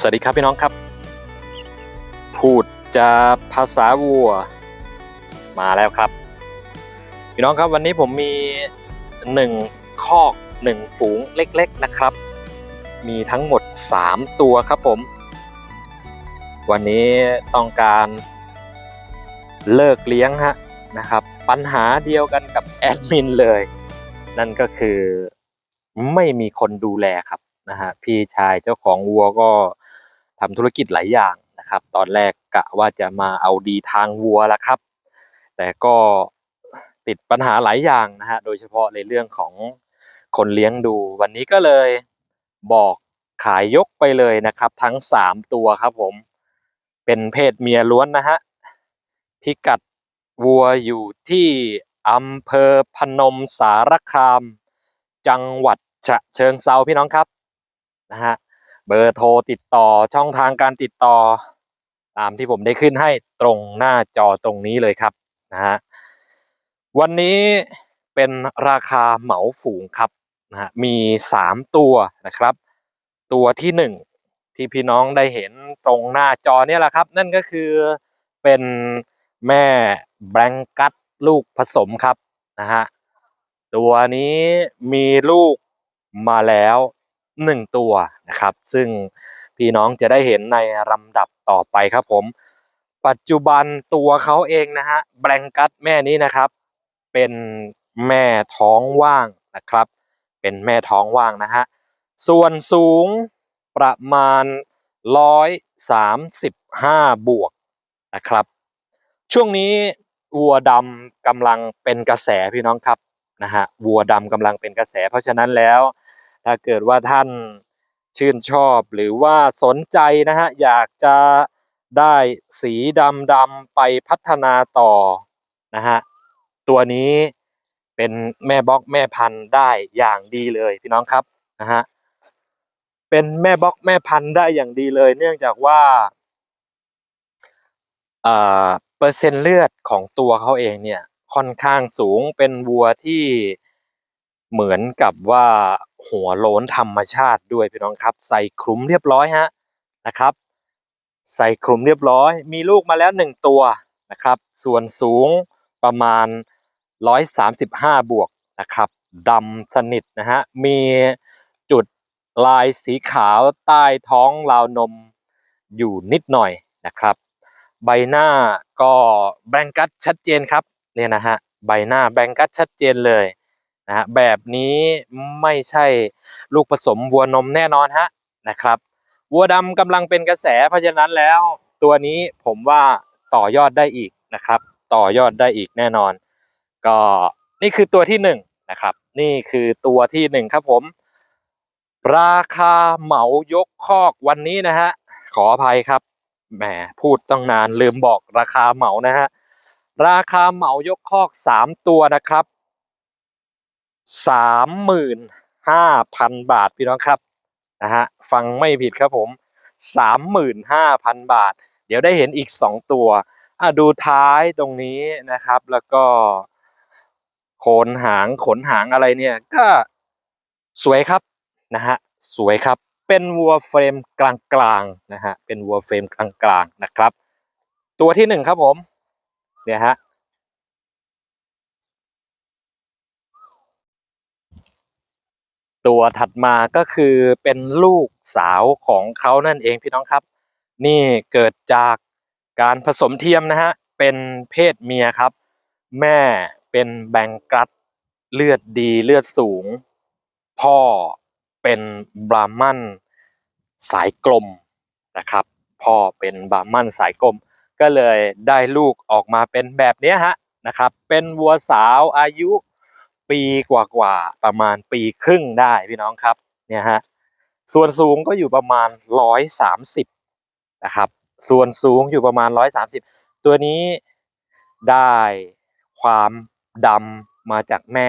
สวัสดีครับพี่น้องครับ พูดจะภาษาวัวมาแล้วครับ พี่น้องครับวันนี้ผมมีหนึ่งคอกหนึ่งฝูงเล็กๆนะครับ มีทั้งหมด 3 ตัวครับผม วันนี้ต้องการเลิกเลี้ยงฮะนะครับ ปัญหาเดียวกันกับแอดมินเลย นั่นก็คือไม่มีคนดูแลครับนะฮะพี่ชายเจ้าของวัวก็ ทำธุรกิจหลายอย่างนะครับ ตอนแรกกะว่าจะมาเอาดีทางวัวละครับ แต่ก็ติดปัญหาหลายอย่างนะฮะ โดยเฉพาะในเรื่องของคนเลี้ยงดู วันนี้ก็เลยบอกขายยกไปเลยนะครับ ทั้ง 3 ตัวครับผม เป็นเพศเมียล้วนนะฮะ พิกัดวัวอยู่ที่อำเภอพนมสารคาม จังหวัดฉะเชิงเซาพี่น้องครับนะฮะ เบอร์โทรติดต่อช่องทางการติดต่อ ตามที่ผมได้ขึ้นให้ตรงหน้าจอตรงนี้เลยครับนะฮะวันนี้เป็นราคาเหมาฝูงครับนะฮะมี 3 ตัวนะครับ ตัวที่ 1 ที่พี่น้องได้เห็นตรงหน้าจอเนี่ยแหละครับ นั่นก็คือเป็นแม่แบงกัตลูกผสมครับนะฮะตัวนี้มีลูกมาแล้ว หนึ่งตัวนะครับ ซึ่งพี่น้องจะได้เห็นในลำดับต่อไปครับผม ปัจจุบันตัวเขาเองนะฮะแบงกัตแม่นี้นะครับ เป็นแม่ท้องว่างนะครับ เป็นแม่ท้องว่างนะฮะส่วนสูงประมาณ 135 บวกนะครับ ช่วงนี้วัวดำกำลังเป็นกระแสพี่น้องครับนะฮะวัวดำกำลังเป็นกระแส เพราะฉะนั้นแล้ว ถ้าเกิดว่าท่านชื่นชอบหรือว่าสนใจนะฮะอยากจะได้สีดำดำไปพัฒนาต่อนะฮะตัวนี้เป็นแม่บล็อกแม่พันธุ์ได้อย่างดีเลยพี่น้องครับนะฮะเป็นแม่บล็อกแม่พันธุ์ได้อย่างดีเลย เนื่องจากว่าเอ่อเปอร์เซ็นต์เลือดของตัวเขาเองเนี่ยค่อนข้างสูงเป็นวัวที่เหมือนกับว่า หัวโล้นธรรมชาติด้วยพี่น้องครับ ใส่คลุมเรียบร้อยฮะนะครับ ใส่คลุมเรียบร้อย มีลูกมาแล้วหนึ่งตัวนะครับ ส่วนสูงประมาณ 135 บวกนะครับดำสนิทนะฮะมีจุดลายสีขาวใต้ท้องราวนมอยู่นิดหน่อยนะครับ ใบหน้าก็แบงกัดชัดเจนครับเนี่ยนะฮะใบหน้าแบงกัดชัดเจนเลย นะฮะแบบนี้ไม่ใช่ลูกผสมวัวนมแน่นอนฮะนะครับวัวดำกำลังเป็นกระแสเพราะฉะนั้นแล้ว ตัวนี้ผมว่าต่อยอดได้อีกนะครับ ต่อยอดได้อีกแน่นอน ก็นี่คือตัวที่หนึ่งนะครับ นี่คือตัวที่หนึ่งครับผม ราคาเหมายกคอกวันนี้นะฮะขออภัยครับแหมพูดต้องนานลืมบอกราคาเหมานะฮะราคาเหมายกคอกสามตัวนะครับ สามหมื่นห้าพันบาทพี่น้องครับนะฮะฟังไม่ผิดครับผมสามหมื่นห้าพันบาท เดี๋ยวได้เห็นอีกสองตัวอะดูท้ายตรงนี้นะครับ แล้วก็โคนหางขนหางอะไรเนี่ยก็สวยครับนะฮะสวยครับเป็นวัวเฟรมกลางๆนะฮะเป็นวัวเฟรมกลางๆนะครับ ตัวที่หนึ่งครับผมเนี่ยฮะ ตัวถัดมาก็คือเป็นลูกสาวของเขานั่นเองพี่น้องครับ นี่เกิดจากการผสมเทียมนะฮะเป็นเพศเมียครับ แม่เป็นแบงกัสเลือดดีเลือดสูง พ่อเป็นบราหมันสายกลมนะครับ พ่อเป็นบราหมันสายกลม ก็เลยได้ลูกออกมาเป็นแบบนี้ฮะนะครับ เป็นวัวสาวอายุ ปีกว่าๆประมาณปีครึ่งได้พี่น้องครับเนี่ยฮะส่วนสูงก็อยู่ประมาณร้อยสามสิบนะครับส่วนสูงอยู่ประมาณร้อยสามสิบตัวนี้ได้ความดำมาจากแม่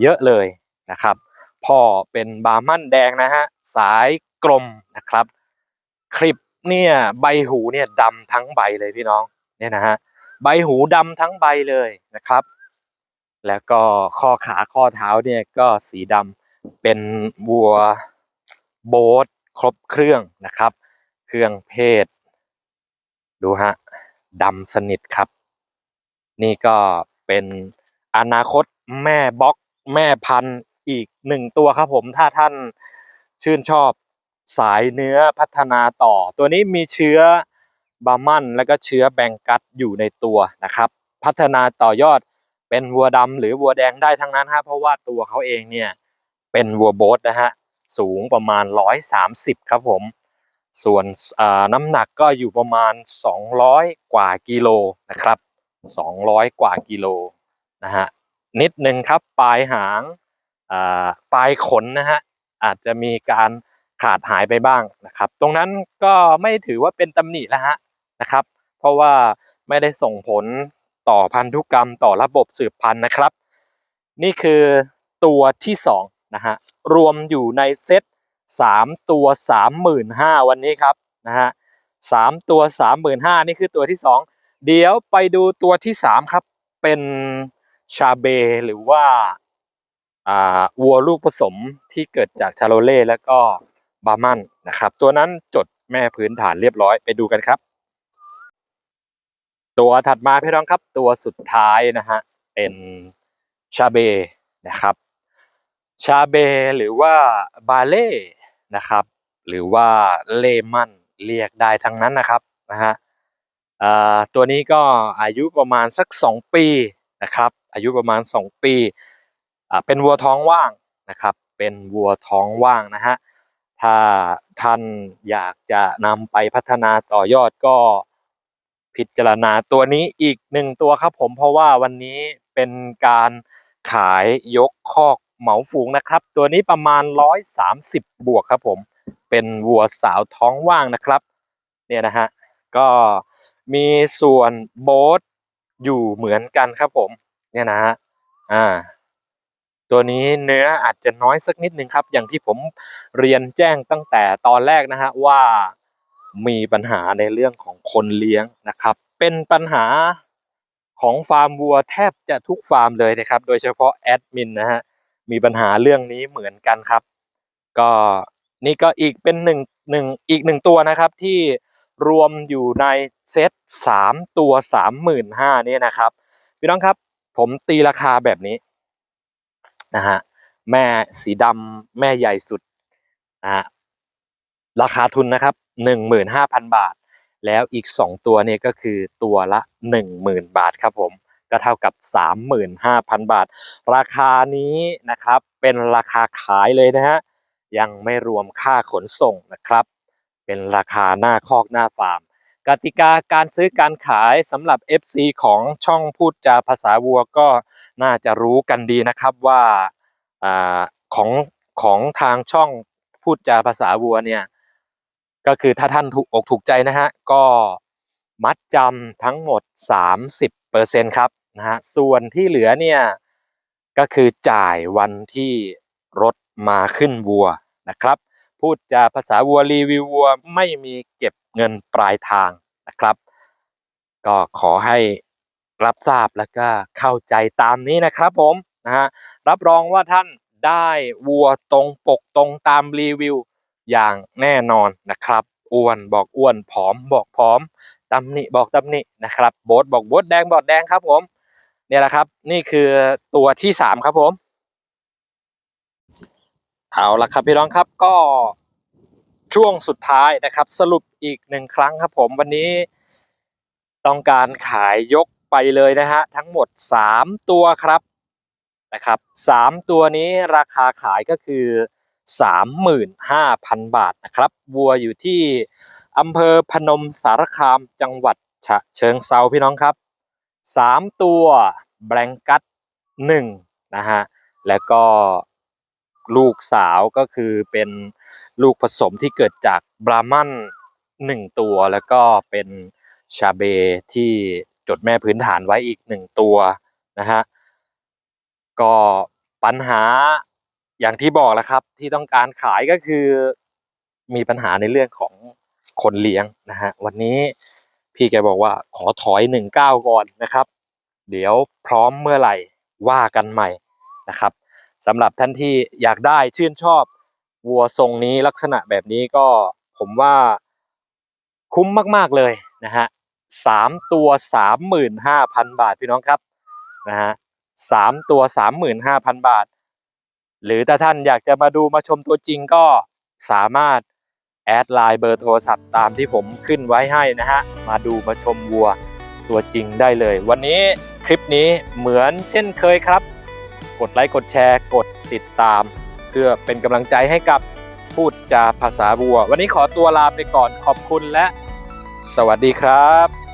เยอะเลยนะครับ พ่อเป็นบาร์มันแดงนะฮะสายกลมนะครับ คลิปเนี่ยใบหูเนี่ยดำทั้งใบเลยพี่น้องเนี่ยนะฮะใบหูดำทั้งใบเลยนะครับ แล้วก็ข้อขาข้อเท้าเนี่ยก็สีดำเป็นวัวโบทครบเครื่องนะครับ เครื่องเพศ ดูฮะดำสนิทครับ นี่ก็เป็นอนาคตแม่บล็อกแม่พันธุ์อีกหนึ่งตัวครับผมถ้าท่านชื่นชอบสายเนื้อพัฒนาต่อ ตัวนี้มีเชื้อบามันแล้วก็เชื้อแบงกัสอยู่ในตัวนะครับ พัฒนาต่อยอด เป็นวัวดำหรือวัวแดงได้ทั้งนั้นฮะเพราะว่าตัวเขาเองเนี่ยเป็นวัวโบสนะฮะสูงประมาณ 130 ครับผม ส่วนน้ำหนักก็อยู่ประมาณ 200 กว่ากิโลนะครับ 200 กว่ากิโลนะฮะนิดหนึ่งครับปลายหางปลายขนนะฮะอาจจะมีการขาดหายไปบ้างนะครับ ตรงนั้นก็ไม่ถือว่าเป็นตำหนิแล้วฮะนะครับ เพราะว่าไม่ได้ส่งผล ต่อพันธุกรรมต่อระบบสืบพันธุ์นะครับ นี่คือตัวที่สองนะฮะรวมอยู่ในเซตสามตัวสามหมื่นห้าวันนี้ครับนะฮะสามตัวสามหมื่นห้านี่คือตัวที่สองเดี๋ยวไปดูตัวที่สามครับ เป็นชาเบหรือว่าอ่าวัวลูกผสมที่เกิดจากชาโลเล่แล้วก็บาร์มันนะครับ ตัวนั้นจดแม่พื้นฐานเรียบร้อยไปดูกันครับ ตัวถัดมาพี่น้องครับตัวสุดท้ายนะฮะเป็นชาเบนะครับ ชาเบหรือว่าบาเล่นะครับ หรือว่าเลมันเรียกได้ทั้งนั้นนะครับนะฮะตัวนี้ก็อายุประมาณสัก 2 ปีนะครับอายุประมาณ 2 ปีเป็นวัวท้องว่างนะครับ เป็นวัวท้องว่างนะฮะถ้าท่านอยากจะนำไปพัฒนาต่อยอดก็ พิจารณาตัวนี้อีกหนึ่งตัวครับผมเพราะว่าวันนี้เป็นการขายยกคอกเหมาฝูงนะครับ ตัวนี้ประมาณ 130 บวกครับผมเป็นวัวสาวท้องว่างนะครับ เนี่ยนะฮะก็มีส่วนโบทอยู่เหมือนกันครับผม เนี่ยนะฮะอ่าตัวนี้เนื้ออาจจะน้อยสักนิดนึงครับ อย่างที่ผมเรียนแจ้งตั้งแต่ตอนแรกนะฮะว่า มีปัญหาในเรื่องของคนเลี้ยงนะครับ เป็นปัญหาของฟาร์มวัวแทบจะทุกฟาร์มเลยนะครับ โดยเฉพาะแอดมินนะฮะมีปัญหาเรื่องนี้เหมือนกันครับ ก็นี่ก็อีกเป็นหนึ่งหนึ่งอีกหนึ่งตัวนะครับที่รวมอยู่ในเซตสามตัวสามหมื่นห้านี่นะครับ พี่น้องครับผมตีราคาแบบนี้นะฮะแม่สีดำแม่ใหญ่สุดนะฮะราคาทุนนะครับ หนึ่งหมื่นห้าพันบาท แล้วอีกสองตัวเนี่ยก็คือตัวละหนึ่งหมื่นบาทครับผมก็เท่ากับสามหมื่นห้าพันบาท ราคานี้นะครับเป็นราคาขายเลยนะฮะยังไม่รวมค่าขนส่งนะครับ เป็นราคาหน้าคอกหน้าฟาร์มกติกาการซื้อการขายสำหรับ FC ของช่องพูดจาภาษาวัวก็น่าจะรู้กันดีนะครับว่าอาของของทางช่องพูดจาภาษาวัวเนี่ย ก็คือถ้าท่านถูกอกถูกใจนะฮะก็มัดจำทั้งหมด 30%ครับนะฮะส่วนที่เหลือเนี่ยก็คือจ่ายวันที่รถมาขึ้นวัวนะครับ พูดจาภาษาวัวรีวิววัวไม่มีเก็บเงินปลายทางนะครับ ก็ขอให้รับทราบแล้วก็เข้าใจตามนี้นะครับผมนะฮะรับรองว่าท่านได้วัวตรงปกตรงตามรีวิว อย่างแน่นอนนะครับ อ้วนบอกอ้วนผอมบอกผอมตำหนิบอกตำหนินะครับโบทบอกโบทแดงบอกแดงครับผมเนี่ยแหละครับ นี่คือตัวที่สามครับผม เอาละครับพี่น้องครับก็ช่วงสุดท้ายนะครับ สรุปอีกหนึ่งครั้งครับผมวันนี้ต้องการขายยกไปเลยนะฮะทั้งหมด 3 ตัวครับนะครับสามตัวนี้ราคาขายก็คือ 35,000 บาทนะครับวัวอยู่ที่อำเภอพนมสารคามจังหวัดฉะเชิงเซาพี่น้องครับ 3 ตัวแบงกัตหนึ่งนะฮะแล้วก็ลูกสาวก็คือเป็นลูกผสมที่เกิดจากบรามันหนึ่งตัว แล้วก็เป็นชาเบที่จดแม่พื้นฐานไว้อีกหนึ่งตัวนะฮะก็ปัญหา อย่างที่บอกแล้วครับ ที่ต้องการขายก็คือมีปัญหาในเรื่องของคนเลี้ยงนะฮะวันนี้พี่แกบอกว่าขอถอยหนึ่งเก้าก่อนนะครับ เดี๋ยวพร้อมเมื่อไหร่ว่ากันใหม่นะครับสำหรับท่านที่อยากได้ชื่นชอบวัวทรงนี้ลักษณะแบบนี้ก็ผมว่าคุ้มมากๆเลยนะฮะสามตัวสามหมื่นห้าพันบาทพี่น้องครับนะฮะสามตัวสามหมื่นห้าพันบาท หรือถ้าท่านอยากจะมาดูมาชมตัวจริงก็สามารถแอดไลน์เบอร์โทรศัพท์ตามที่ผมขึ้นไว้ให้นะฮะ มาดูมาชมวัวตัวจริงได้เลย วันนี้คลิปนี้เหมือนเช่นเคยครับ กดไลค์กดแชร์กดติดตาม เพื่อเป็นกำลังใจให้กับพูดจาภาษาวัว วันนี้ขอตัวลาไปก่อนขอบคุณและ สวัสดีครับ